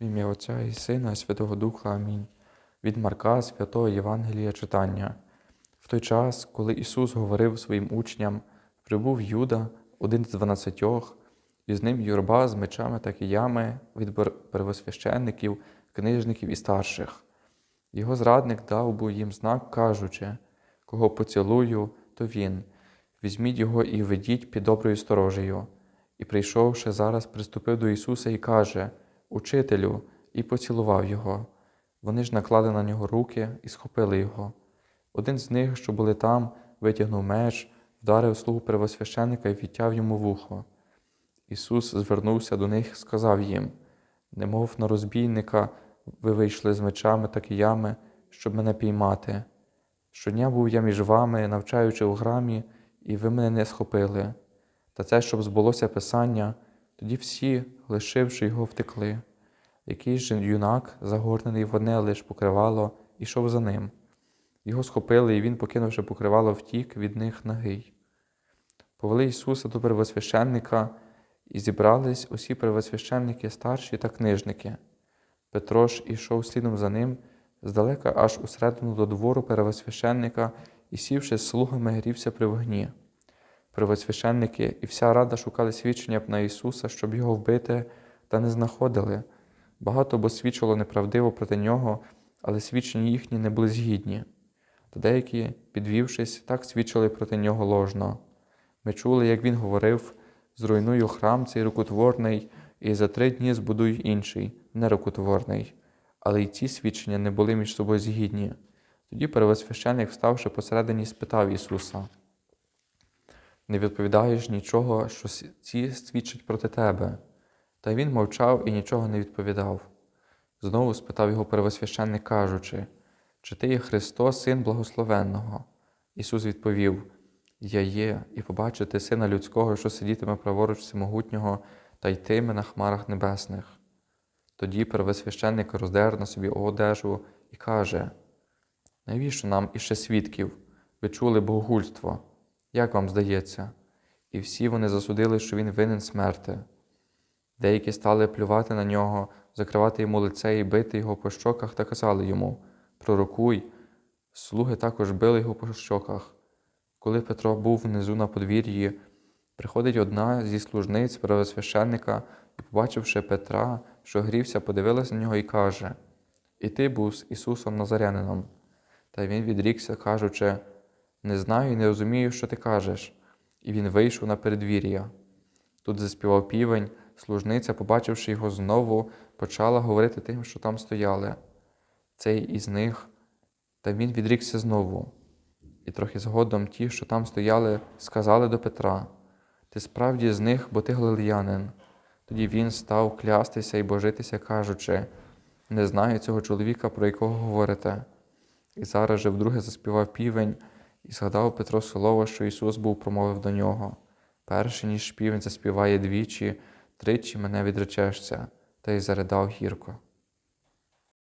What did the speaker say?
В ім'я Отця і Сина, і Святого Духа. Амінь. Від Марка, святого Євангелія читання. В той час, коли Ісус говорив своїм учням, прибув Юда, один з дванадцятьох, і з ним юрба з мечами та киями від первосвященників, книжників і старших. Його зрадник дав був їм знак, кажучи, кого поцілую, то він. Візьміть його і ведіть під доброю сторожею. І прийшовши зараз, приступив до Ісуса і каже: Учителю, і поцілував його. Вони ж наклали на нього руки і схопили його. Один з них, що були там, витягнув меч, вдарив слугу первосвященника і відтяв йому вухо. Ісус звернувся до них і сказав їм: Немов на розбійника ви вийшли з мечами та киями, щоб мене піймати. Щодня був я між вами, навчаючи у грамі, і ви мене не схопили. Та це, щоб збулося Писання, тоді всі, лишивши його, втекли. Якийсь же юнак, загорнений в одне лиш покривало, ішов за ним. Його схопили, і він, покинувши покривало, втік від них нагий. Повели Ісуса до первосвященника, і зібрались усі первосвященники, старші та книжники. Петро ж ішов слідом за ним, здалека аж усередину до двору первосвященника і, сівши з слугами, грівся при вогні. Первосвященники і вся рада шукали свідчення на Ісуса, щоб його вбити, та не знаходили. Багато бо свідчило неправдиво проти нього, але свідчення їхні не були згідні. Та деякі, підвівшись, так свідчили проти нього ложно. Ми чули, як він говорив: зруйную храм цей рукотворний, і за три дні збудую інший, нерукотворний. Але й ці свідчення не були між собою згідні. Тоді первосвященик, вставши посередині, спитав Ісуса: Не відповідаєш нічого, що ці свідчать проти тебе. Та він мовчав і нічого не відповідав. Знову спитав його первосвященник, кажучи, чи ти є Христос, Син Благословенного? Ісус відповів: Я є, і побачити Сина Людського, що сидітиме праворуч всемогутнього та йтиме на хмарах небесних. Тоді первосвященник роздер на собі одежу і каже: Навіщо нам іще свідків? Ви чули богогульство? Як вам здається? І всі вони засудили, що він винен смерти. Деякі стали плювати на нього, закривати йому лице і бити його по щоках та казали йому Пророкуй. Слуги також били його по щоках. Коли Петро був внизу на подвір'ї, приходить одна зі служниць первосвященника і, побачивши Петра, що грівся, подивилась на нього і каже: І ти був з Ісусом Назарянином. Та він відрікся, кажучи: Не знаю і не розумію, що ти кажеш. І він вийшов на передвір'я. Тут заспівав півень, служниця, побачивши його знову, почала говорити тим, що там стояли. Цей із них, та він відрікся знову. І трохи згодом ті, що там стояли, сказали до Петра: Ти справді з них, бо ти галилеянин. Тоді він став клястися і божитися, кажучи: Не знаю цього чоловіка, про якого говорите. І зараз же вдруге заспівав півень, і згадав Петро слово, що Ісус був промовив до нього. Перше, ніж півень заспіває двічі, тричі мене відречешся, та й заридав гірко.